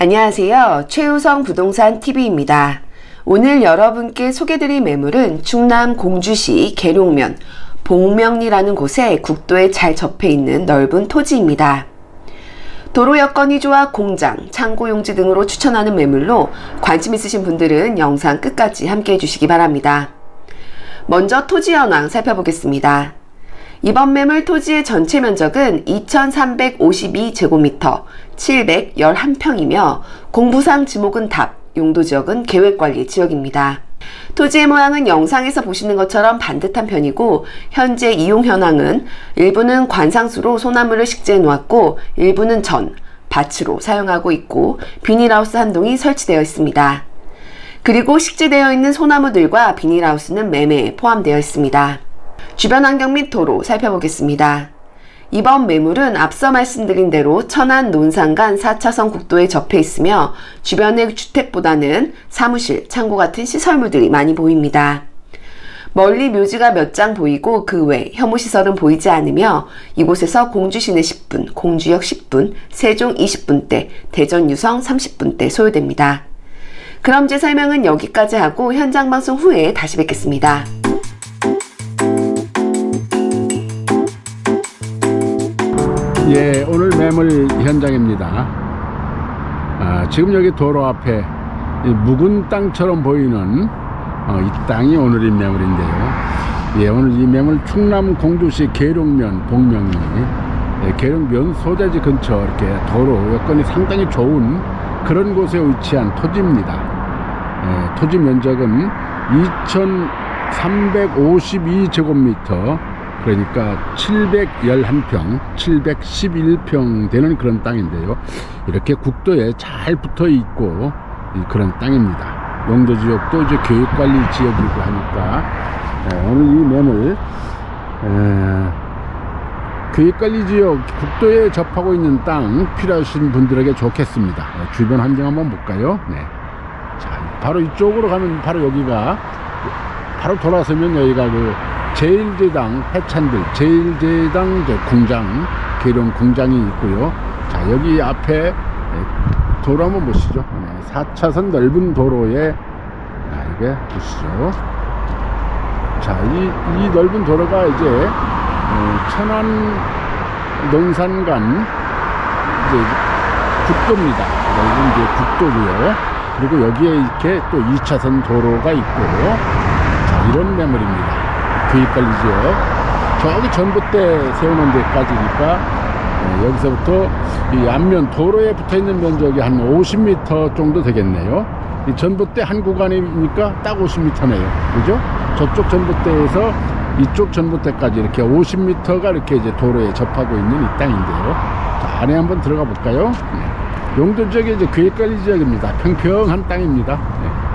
안녕하세요. 최우성 부동산 TV입니다. 오늘 여러분께 소개드릴 매물은 충남 공주시 계룡면 봉명리라는 곳에 국도에 잘 접해 있는 넓은 토지입니다. 도로 여건이 좋아 공장, 창고 용지 등으로 추천하는 매물로 관심 있으신 분들은 영상 끝까지 함께 해주시기 바랍니다. 먼저 토지 현황 살펴보겠습니다. 이번 매물 토지의 전체 면적은 2,352제곱미터 711평이며 공부상 지목은 답, 용도 지역은 계획관리 지역입니다. 토지의 모양은 영상에서 보시는 것처럼 반듯한 편이고 현재 이용 현황은 일부는 관상수로 소나무를 식재해 놓았고 일부는 전, 밭으로 사용하고 있고 비닐하우스 한 동이 설치되어 있습니다. 그리고 식재되어 있는 소나무들과 비닐하우스는 매매에 포함되어 있습니다. 주변 환경 및 도로 살펴보겠습니다. 이번 매물은 앞서 말씀드린 대로 천안 논산간 4차선 국도에 접해 있으며 주변의 주택보다는 사무실, 창고 같은 시설물들이 많이 보입니다. 멀리 묘지가 몇 장 보이고 그 외 혐오시설은 보이지 않으며 이곳에서 공주시내 10분, 공주역 10분, 세종 20분대, 대전 유성 30분대 소요됩니다. 그럼 제 설명은 여기까지 하고 현장 방송 후에 다시 뵙겠습니다. 예, 오늘 매물 현장입니다. 아, 지금 여기 도로 앞에 이 묵은 땅처럼 보이는 어, 이 땅이 오늘의 매물인데요. 예, 오늘 이 매물 충남 공주시 계룡면 봉명리 예, 계룡면 소재지 근처 이렇게 도로 여건이 상당히 좋은 그런 곳에 위치한 토지입니다. 예, 토지 면적은 2,352제곱미터 그러니까 711평, 711평 되는 그런 땅인데요. 이렇게 국도에 잘 붙어 있고 이 그런 땅입니다. 용도 지역도 이제 교육관리 지역이고 하니까 예, 오늘 이 매물 에, 교육관리 지역 국도에 접하고 있는 땅 필요하신 분들에게 좋겠습니다. 예, 주변 환경 한번 볼까요? 네. 자, 바로 이쪽으로 가면 바로 여기가 바로 돌아서면 여기가 그 제일제당 해찬들 제일제당 저 공장 계룡 공장이 있고요. 자 여기 앞에 예, 도로 한번 보시죠. 네, 4차선 넓은 도로에 아, 이게 보시죠. 자이 이 넓은 도로가 이제 어, 천안 논산간 이제 국도입니다. 넓은 이제 국도고요. 그리고 여기에 이렇게 또 2차선 도로가 있고 자 이런 매물입니다. 교육관리 지역 저기 전봇대 세우는 데까지니까 어, 여기서부터 이 앞면 도로에 붙어있는 면적이 한 50m 정도 되겠네요. 이 전봇대 한 구간이니까 딱 50m네요. 그죠? 저쪽 전봇대에서 이쪽 전봇대까지 이렇게 50m가 이렇게 이제 도로에 접하고 있는 이 땅인데요. 자, 안에 한번 들어가 볼까요? 네. 용도 지역이 이제 교육관리 지역입니다. 평평한 땅입니다. 네.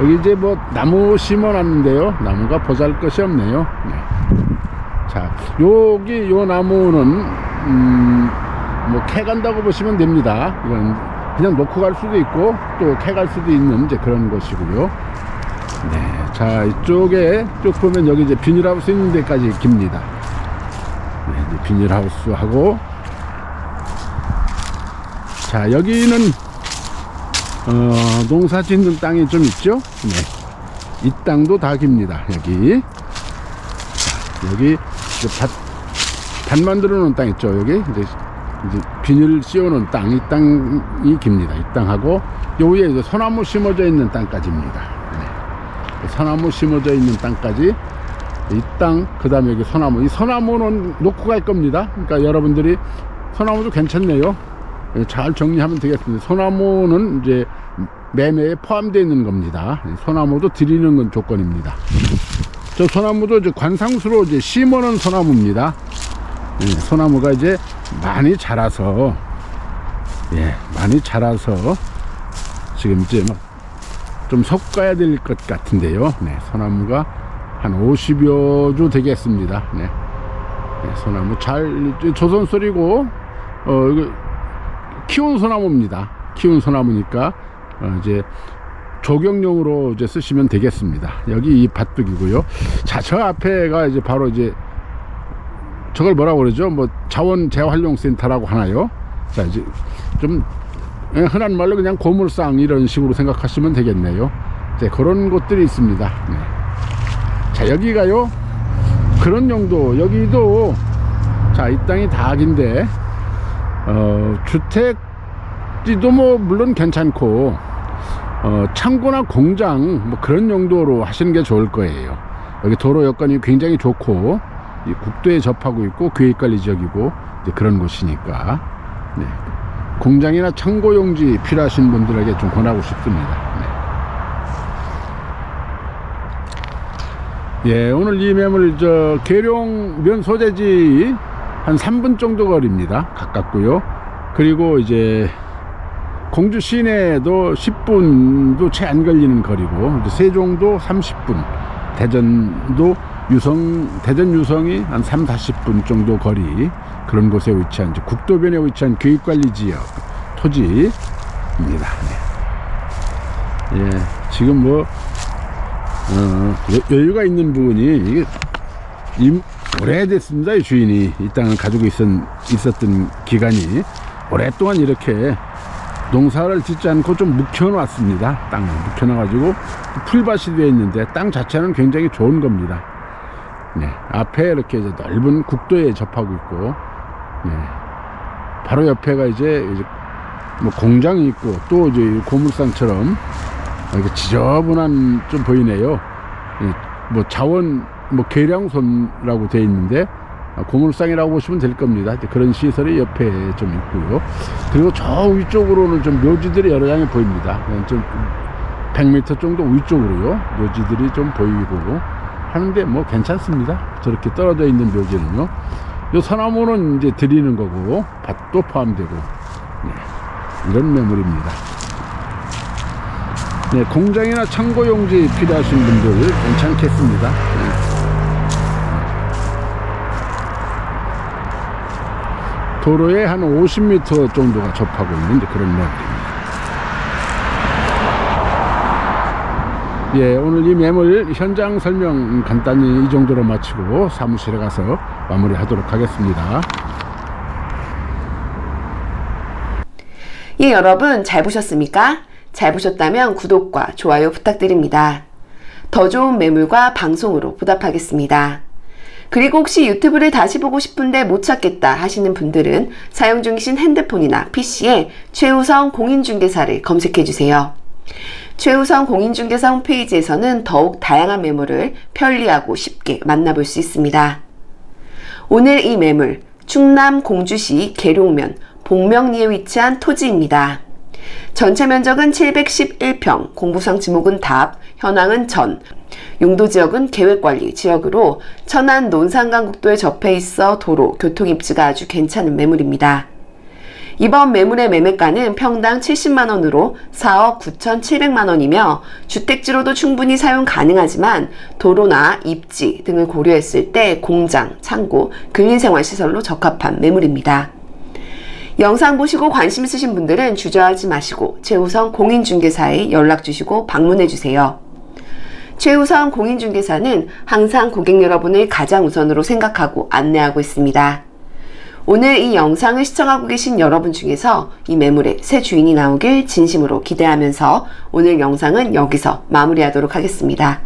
여기 이제 뭐 나무 심어놨는데요. 나무가 보잘 것이 없네요. 네. 자, 여기 요 나무는 음, 뭐 캐간다고 보시면 됩니다. 이건 그냥 놓고 갈 수도 있고 또 캐갈 수도 있는 이제 그런 것이고요. 네, 자 이쪽에 쭉 보면 여기 이제 비닐하우스 있는 데까지 깁니다. 네, 이제 비닐하우스 하고 자 여기는 어, 농사 짓는 땅이 좀 있죠? 네. 이 땅도 다 깁니다. 여기. 자, 여기 밭, 밭 만들어 놓은 땅 있죠? 여기. 이제, 이제 비닐 씌워 놓은 땅, 이 땅이 깁니다. 이 땅하고, 요 위에 소나무 심어져 있는 땅까지입니다. 네. 소나무 심어져 있는 땅까지. 이 땅, 그 다음에 여기 소나무. 이 소나무는 놓고 갈 겁니다. 그러니까 여러분들이 소나무도 괜찮네요. 예, 잘 정리하면 되겠습니다. 소나무는 이제 매매에 포함되어 있는 겁니다. 소나무도 드리는 건 조건입니다. 저 소나무도 이제 관상수로 이제 심어놓은 소나무입니다. 예, 소나무가 이제 많이 자라서, 예, 많이 자라서 지금 이제 막 좀 섞어야 될 것 같은데요. 네, 소나무가 한 50여 주 되겠습니다. 네. 네, 소나무 잘 조선 소리고 어 이거 키운 소나무입니다. 키운 소나무니까 어, 이제 조경용으로 이제 쓰시면 되겠습니다. 여기 이 밭둑이고요. 자, 저 앞에가 이제 바로 이제 저걸 뭐라고 그러죠? 뭐 자원 재활용 센터라고 하나요? 자, 이제 좀 예, 흔한 말로 그냥 고물상 이런 식으로 생각하시면 되겠네요. 네, 그런 곳들이 있습니다. 네. 자 여기가요 그런 용도 여기도 자 이 땅이 다 악인데 어, 주택지도 뭐 물론 괜찮고 어, 창고나 공장 뭐 그런 용도로 하시는 게 좋을 거예요. 여기 도로 여건이 굉장히 좋고 이 국도에 접하고 있고 계획관리 지역이고 그런 곳이니까 네. 공장이나 창고 용지 필요하신 분들에게 좀 권하고 싶습니다. 네. 예, 오늘 이 매물 저 계룡 면 소재지 한 3분 정도 거리입니다. 가깝고요. 그리고 이제 공주 시내도 10분도 채 안 걸리는 거리고 세종도 30분, 대전도 유성 대전 유성이 한 3, 40분 정도 거리 그런 곳에 위치한 이제 국도변에 위치한 교육관리 지역 토지입니다. 네. 예, 지금 뭐 어, 여- 여유가 있는 부분이 이게 임- 오래됐습니다. 이 주인이 이 땅을 가지고 있었, 있었던 기간이 오랫동안 이렇게 농사를 짓지 않고 좀 묵혀놨습니다. 땅을 묵혀놔가지고 풀밭이 되어 있는데 땅 자체는 굉장히 좋은 겁니다. 네, 앞에 이렇게 이제 넓은 국도에 접하고 있고, 네, 바로 옆에가 이제, 이제 뭐 공장이 있고 또 이제 이 고물상처럼 이렇게 지저분한 좀 보이네요. 예, 뭐 자원 뭐 계량손이라고 돼 있는데 아, 고물상이라고 보시면 될 겁니다. 그런 시설이 옆에 좀 있고요. 그리고 저 위쪽으로는 좀 묘지들이 여러 장이 보입니다. 예, 좀 100m 정도 위쪽으로요. 묘지들이 좀 보이고 하는데 뭐 괜찮습니다. 저렇게 떨어져 있는 묘지는요. 요 소나무는 이제 드리는 거고 밭도 포함되고 네, 이런 매물입니다. 네, 공장이나 창고 용지 필요하신 분들 괜찮겠습니다. 네. 도로에 한 50m 정도가 접하고 있는 그런 매물입니다. 예, 오늘 이 매물 현장 설명 간단히 이 정도로 마치고 사무실에 가서 마무리하도록 하겠습니다. 예, 여러분 잘 보셨습니까? 잘 보셨다면 구독과 좋아요 부탁드립니다. 더 좋은 매물과 방송으로 보답하겠습니다. 그리고 혹시 유튜브를 다시 보고 싶은데 못 찾겠다 하시는 분들은 사용 중이신 핸드폰이나 PC에 최우성 공인중개사를 검색해 주세요. 최우성 공인중개사 홈페이지에서는 더욱 다양한 매물을 편리하고 쉽게 만나볼 수 있습니다. 오늘 이 매물 충남 공주시 계룡면 복명리에 위치한 토지입니다. 전체 면적은 711평, 공부상 지목은 답, 현황은 전, 용도 지역은 계획관리 지역으로 천안 논산강국도에 접해 있어 도로, 교통 입지가 아주 괜찮은 매물입니다. 이번 매물의 매매가는 평당 70만원으로 4억 9,700만원이며 주택지로도 충분히 사용 가능하지만 도로나 입지 등을 고려했을 때 공장, 창고, 근린생활시설로 적합한 매물입니다. 영상 보시고 관심 있으신 분들은 주저하지 마시고 최우선 공인중개사에 연락 주시고 방문해 주세요. 최우선 공인중개사는 항상 고객 여러분을 가장 우선으로 생각하고 안내하고 있습니다. 오늘 이 영상을 시청하고 계신 여러분 중에서 이 매물의 새 주인이 나오길 진심으로 기대하면서 오늘 영상은 여기서 마무리하도록 하겠습니다.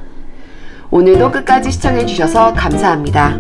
오늘도 끝까지 시청해 주셔서 감사합니다.